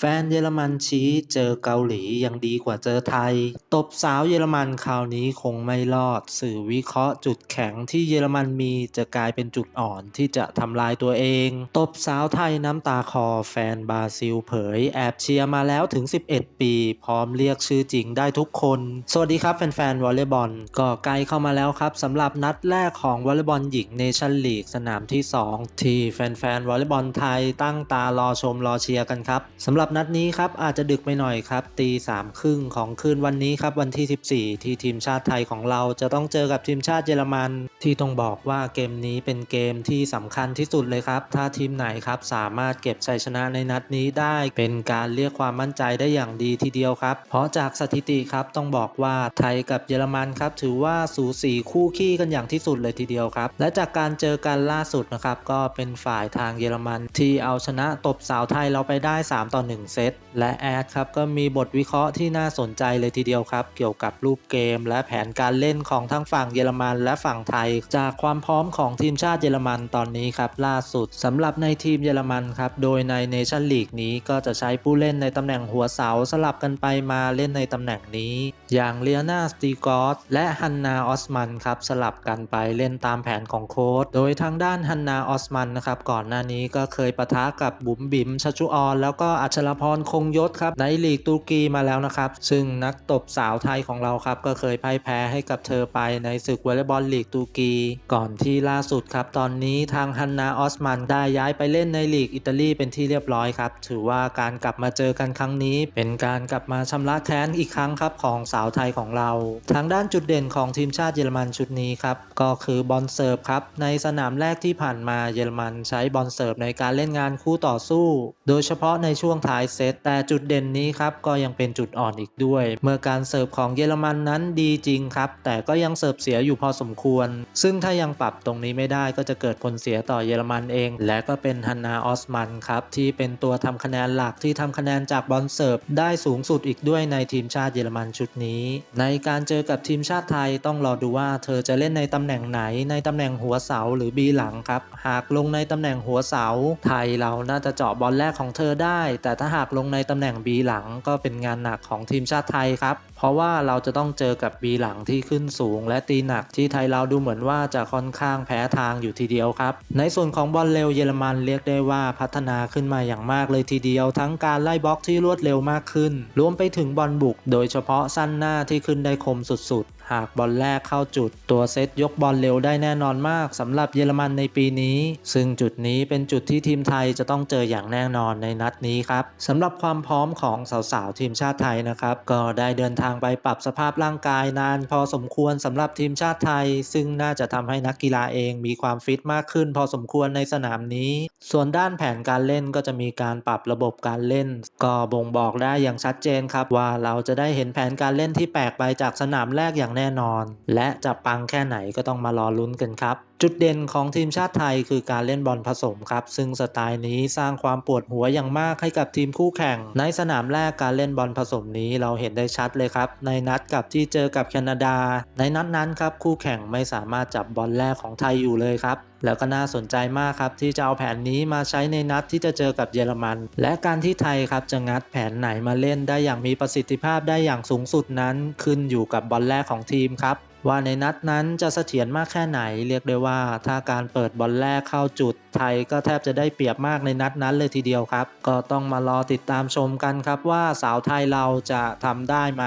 แฟนเยอรมันชี้เจอเกาหลียังดีกว่าเจอไทย ตบสาวเยอรมันคราวนี้คงไม่รอด สื่อวิเคราะห์จุดแข็งที่เยอรมันมีจะกลายเป็นจุดอ่อนที่จะทำลายตัวเอง ตบสาวไทยน้ำตาคอแฟนบราซิลเผย แอบเชียร์มาแล้วถึง 11 ปี พร้อมเรียกชื่อจริงได้ทุกคน สวัสดีครับแฟนๆวอลเลย์บอลก็ใกล้เข้ามาแล้วครับสำหรับนัดแรกของวอลเลย์บอลหญิงเนชั่นลีกสนามที่ 2 ที่แฟนๆวอลเลย์บอลไทยตั้งตารอชมรอเชียร์กันครับสำหรับนัดนี้ครับอาจจะดึกไปหน่อยครับตีสามครึ่งของคืนวันนี้ครับวันที่ 14 ที่ทีมชาติไทยของเราจะต้องเจอกับทีมชาติเยอรมัน ที่ต้องบอกว่าเกมนี้เป็นเกมที่สำคัญที่สุดเลยครับ ถ้าทีมไหนครับสามารถเก็บชัยชนะในนัดนี้ได้ เป็นการเรียกความมั่นใจได้อย่างดีทีเดียวครับ เพราะจากสถิติครับต้องบอกว่าไทยกับเยอรมันครับถือว่าสูสีคู่ขี้กันอย่างที่สุดเลยทีเดียวครับ และจากการเจอกันล่าสุดนะครับก็เป็นฝ่ายทางเยอรมัน ที่เอาชนะตบสาวไทยเราไปได้ 3 ต่อ 1เซต และแอดครับก็มีบทวิเคราะห์ที่น่าสนใจเลยทีเดียวครับ เกี่ยวกับรูปเกม และแผนการเล่นของทั้งฝั่งเยอรมันและฝั่งไทย จากความพร้อมของทีมชาติเยอรมันตอนนี้ครับล่าสุดสำหรับในทีมเยอรมันครับโดยในเนชั่นลีกนี้ก็จะใช้ผู้เล่นในตำแหน่งหัวเสาสลับกันไปมาเล่นในตำแหน่งนี้ อย่างเลียนาสตีกอสและฮันนาออสมันครับสลับกันไปเล่นตามแผนของโค้ชโดยทางด้านฮันนาออสมันนะครับก่อนหน้านี้ก็เคยปะทะกับบุ๋มบิ๋มชัชุออนแล้วก็อัชรพรคงยศครับในลีกตุรกีมาแล้วนะครับ ซึ่งนักตบสาวไทยของเราครับก็เคยพ่ายแพ้ให้กับเธอไปในศึกวอลเลย์บอลลีกตุรกี ก่อนที่ล่าสุดครับตอนนี้ทางฮันนาออสมันได้ย้ายไปเล่นในลีกอิตาลีเป็นที่เรียบร้อยครับ ถือว่าการกลับมาเจอกันครั้งนี้ เป็นการกลับมาชำระแค้นอีกครั้งครับของสาวไทยของเรา ทางด้านจุดเด่นของทีมชาติเยอรมันชุดนี้ครับก็คือบอลเสิร์ฟครับในสนามแรกที่ผ่านมาเยอรมันใช้บอลเสิร์ฟในการเล่นงานคู่ต่อสู้ โดยเฉพาะในช่วงท้ายเซตแต่จุดเด่นนี้ครับก็ยังเป็นจุดอ่อนอีกด้วย เมื่อการเสิร์ฟของเยอรมันนั้นดีจริงครับ แต่ก็ยังเสิร์ฟเสียอยู่พอสมควร ซึ่งถ้ายังปรับตรงนี้ไม่ได้ก็จะเกิดผลเสียต่อเยอรมันเอง และก็เป็นฮันนาออสมันครับที่เป็นตัวทำคะแนนหลักที่ทำคะแนนจากบอลเสิร์ฟได้สูงสุดอีกด้วยในทีมชาติเยอรมันชุดนี้ ในการเจอกับทีมชาติไทยต้องรอดูว่าเธอจะเล่นในตำแหน่งไหนในตำแหน่งหัวเสาหรือบีหลังครับ หากลงในตำแหน่งหัวเสา ไทยเราน่าจะเจาะบอลแรกของเธอได้ แต่ถ้าหากลงในตำแหน่งบีหลังก็เป็นงานหนักของทีมชาติไทยครับ เพราะว่าเราจะต้องเจอกับบีหลังที่ขึ้นสูง และตีหนักที่ไทยเราดูเหมือนว่าจะค่อนข้างแพ้ทางอยู่ทีเดียวครับ ในส่วนของบอลเร็วเยอรมันเรียกได้ว่าพัฒนาขึ้นมาอย่างมากเลยทีเดียว ทั้งการไล่บล็อกที่รวดเร็วมากขึ้น รวมไปถึงบอลบุก โดยเฉพาะสั้นหน้าที่ขึ้นได้คมสุดๆ หากบอลแรกเข้าจุด ตัวเซตยกบอลเร็วได้แน่นอนมากสำหรับเยอรมันในปีนี้ ซึ่งจุดนี้เป็นจุดที่ทีมไทยจะต้องเจออย่างแน่นอนในนัดนี้ครับสำหรับความพร้อมของสาวๆทีมชาติไทยนะครับก็ได้เดินทางไปปรับสภาพร่างกายนาน พอสมควรสำหรับทีมชาติไทย ซึ่งน่าจะทำให้นักกีฬาเองมีความฟิตมากขึ้น พอสมควรในสนามนี้ ส่วนด้านแผนการเล่นก็จะมีการปรับระบบการเล่น ก็บ่งบอกได้อย่างชัดเจนครับว่าเราจะได้เห็นแผนการเล่นที่แปลกไปจากสนามแรกอย่างแน่นอน และจะปังแค่ไหนก็ต้องมารอลุ้นกันครับจุดเด่นของทีมชาติไทยคือการเล่นบอลผสมครับ ซึ่งสไตล์นี้สร้างความปวดหัวอย่างมากให้กับทีมคู่แข่ง ในสนามแรกการเล่นบอลผสมนี้เราเห็นได้ชัดเลยครับ ในนัดกับที่เจอกับแคนาดา ในนัดนั้นครับคู่แข่งไม่สามารถจับบอลแรกของไทยอยู่เลยครับแล้วก็น่าสนใจมากครับที่จะเอาแผนนี้มาใช้ในนัดที่จะเจอกับเยอรมัน และการที่ไทยครับจะงัดแผนไหนมาเล่นได้อย่างมีประสิทธิภาพได้อย่างสูงสุดนั้น ขึ้นอยู่กับบอลแรกของทีมครับ ว่าในนัดนั้นจะเสถียรมากแค่ไหนเรียกได้ว่า ถ้าการเปิดบอลแรกเข้าจุด ไทยก็แทบจะได้เปรียบมากในนัดนั้นเลยทีเดียวครับ ก็ต้องมารอติดตามชมกันครับว่าสาวไทยเราจะทำได้ไหม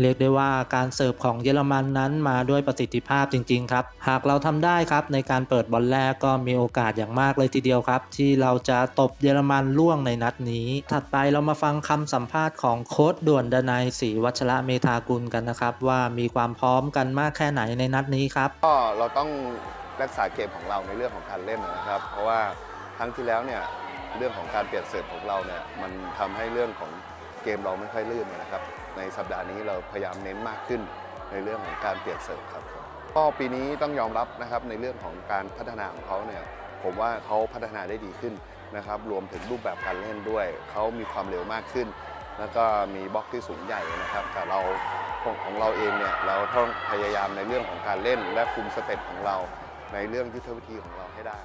เรียกได้ว่าการเสิร์ฟของเยอรมันนั้นมาด้วยประสิทธิภาพจริง ๆ ครับ หากเราทำได้ครับในการเปิดบอลแรกก็มีโอกาสอย่างมากเลยทีเดียวครับ ที่เราจะตบเยอรมันล่วงในนัดนี้ ถัดไปเรามาฟังคำสัมภาษณ์ของโค้ชด่วนดนัยศรีวัชระเมธากุลกันนะครับ ว่ามีความพร้อมกันมากแค่ไหนในนัดนี้ครับก็เราต้องรักษาเกมของเราในเรื่องของการเล่นนะครับ เพราะว่าครั้งที่แล้วเนี่ยเรื่องของการเปลี่ยนเสิร์ฟของเราเนี่ยมันทำให้เรื่องของเกมเราไม่ค่อยลื่นนะครับ ในสัปดาห์นี้เราพยายามเน้นมากขึ้นในเรื่องของการเปลี่ยนเสิร์ฟครับก็ปีนี้ต้องยอมรับนะครับในเรื่องของการพัฒนาของเขาเนี่ยผมว่าเขาพัฒนาได้ดีขึ้นนะครับรวมถึงรูปแบบการเล่นด้วยเขามีความเร็วมากขึ้น แล้วก็มีบล็อกที่สูงใหญ่นะครับแต่เราของของเราเองเนี่ยเราต้องพยายามในเรื่องของการเล่นและคุมสเต็ปของเราในเรื่องยุทธวิธีของเราให้ได้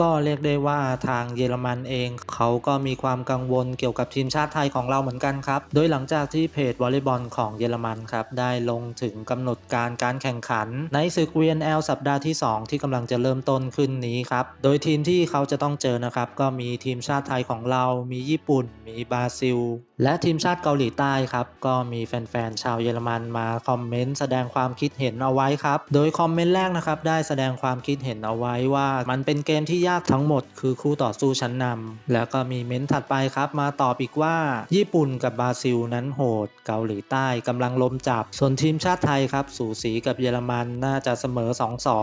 ก็เรียกได้ว่าทางเยอรมันเองเขาก็มีความกังวลเกี่ยวกับทีมชาติไทยของเราเหมือนกันครับ โดยหลังจากที่เพจวอลเลย์บอลของเยอรมันครับได้ลงถึงกำหนดการการแข่งขัน ในศึก VNL สัปดาห์ที่ 2 ที่กำลังจะเริ่มต้นขึ้นนี้ครับ โดยทีมที่เขาจะต้องเจอนะครับก็มีทีมชาติไทยของเรา มีญี่ปุ่น มีบราซิล และทีมชาติเกาหลีใต้ครับก็มีแฟนๆชาวเยอรมันมาคอมเมนต์แสดงความคิดเห็นเอาไว้ครับ โดยคอมเมนต์แรกนะครับได้แสดงความคิดเห็นเอาไว้ว่ามันเป็นเกมที่ยากทั้งหมดคือคู่ต่อสู้ชั้นนำแล้วก็มีเม้นต์ถัดไปครับมาตอบอีกว่า ญี่ปุ่นกับบราซิลนั้นโหด เกาหลีใต้กำลังลมจับ ส่วนทีมชาติไทยครับสูสีกับเยอรมันน่าจะเสมอ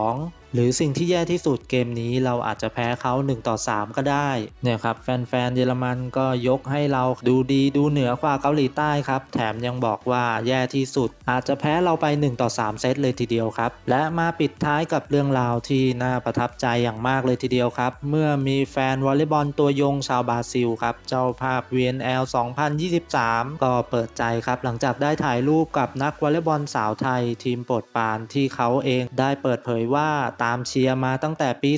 2-2หรือสิ่งที่แย่ที่สุดเกมนี้เราอาจจะแพ้เขา1ต่อ3 ก็ได้เนี่ยครับแฟนๆเยอรมันก็ยกให้เราดูดีดูเหนือกว่าเกาหลีใต้ครับ แถมยังบอกว่าแย่ที่สุด อาจจะแพ้เราไป1ต่อ3 เซตเลยทีเดียวครับ และมาปิดท้ายกับเรื่องราวที่น่าประทับใจอย่างมากเลยทีเดียวครับ เมื่อมีแฟนวอลเลย์บอลตัวยงชาวบราซิลครับเจ้าภาพ VNL 2023 ก็เปิดใจครับหลังจากได้ถ่ายรูปกับนักวอลเลย์บอลสาวไทย ทีมโปรดปานที่เขาเองได้เปิดเผยว่าตามเชียร์มาตั้งแต่ปี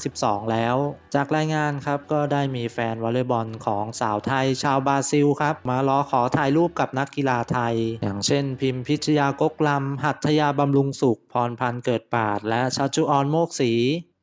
2012 แล้ว จากรายงานครับก็ได้มีแฟนวอลเลย์บอลของสาวไทยชาวบราซิลครับมารอขอถ่ายรูปกับนักกีฬาไทย อย่างเช่น พิมพิชยากกลำหัตถยาบำรุงสุข พรพันธ์เกิดปาด และชัชจุออนโมกศรี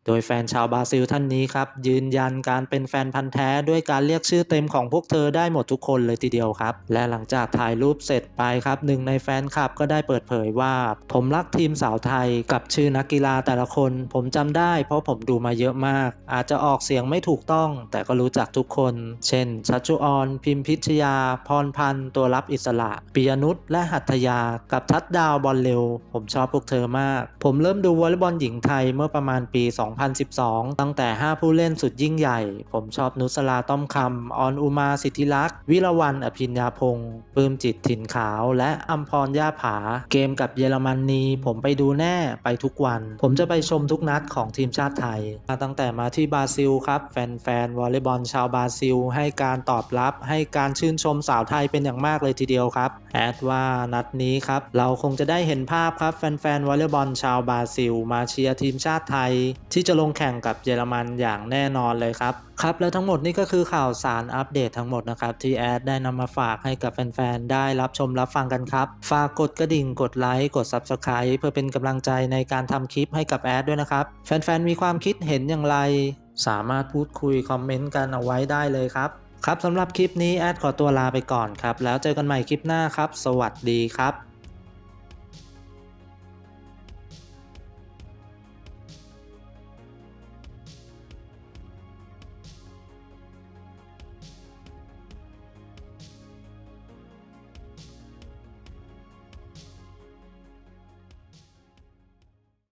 โดยแฟนชาวบราซิลท่านนี้ครับ ยืนยันการเป็นแฟนพันธ์แท้ด้วยการเรียกชื่อเต็มของพวกเธอได้หมดทุกคนเลยทีเดียวครับ และหลังจากถ่ายรูปเสร็จไปครับหนึ่งในแฟนคลับก็ได้เปิดเผยว่า ผมรักทีมสาวไทยกับชื่อนักกีฬาแต่ละคน ผมจำได้เพราะผมดูมาเยอะมาก อาจจะออกเสียงไม่ถูกต้อง แต่ก็รู้จักทุกคน เช่น ชัชจุออนพิมพิชยา พรพันธ์ตัวรับอิสระปิยนุชและหัตถยา กับทัดดาวบอลเร็ว ผมชอบพวกเธอมาก ผมเริ่มดูวอลเลย์บอลหญิงไทยเมื่อประมาณปี2012 ตั้งแต่ 5 ผู้เล่นสุดยิ่งใหญ่ ผมชอบนุสลาต้อมคำ ออนอุมาสิทธิลักษณ์วิรวันอภิญญาพงศ์ปลื้มจิตถิ่นขาว และอัมพรย่าผา เกมกับเยอรมนีผมไปดูแน่ไปทุกวัน ผมจะไปชมทุกนัดของทีมชาติไทย มาตั้งแต่มาที่บราซิลครับ แฟนๆวอลเลย์บอลชาวบราซิล ให้การตอบรับ ให้การชื่นชมสาวไทยเป็นอย่างมากเลยทีเดียวครับแอดว่านัดนี้ครับเราคงจะได้เห็นภาพครับแฟนๆวอลเลย์บอลชาวบราซิล มาเชียร์ทีมชาติไทยที่ที่จะลงแข่งกับเยอรมันอย่างแน่นอนเลยครับ ครับ และทั้งหมดนี่ก็คือข่าวสารอัปเดตทั้งหมดนะครับ ที่แอดได้นำมาฝากให้กับแฟนๆ ได้รับชมรับฟังกันครับ ฝากกดกระดิ่งกดไลค์กด Subscribe เพื่อเป็นกำลังใจในการทำคลิปให้กับแอดด้วยนะครับ แฟนๆ มีความคิดเห็นอย่างไร สามารถพูดคุยคอมเมนต์กันเอาไว้ได้เลยครับ ครับสำหรับคลิปนี้แอดขอตัวลาไปก่อนครับ แล้วเจอกันใหม่คลิปหน้าครับ สวัสดีครับ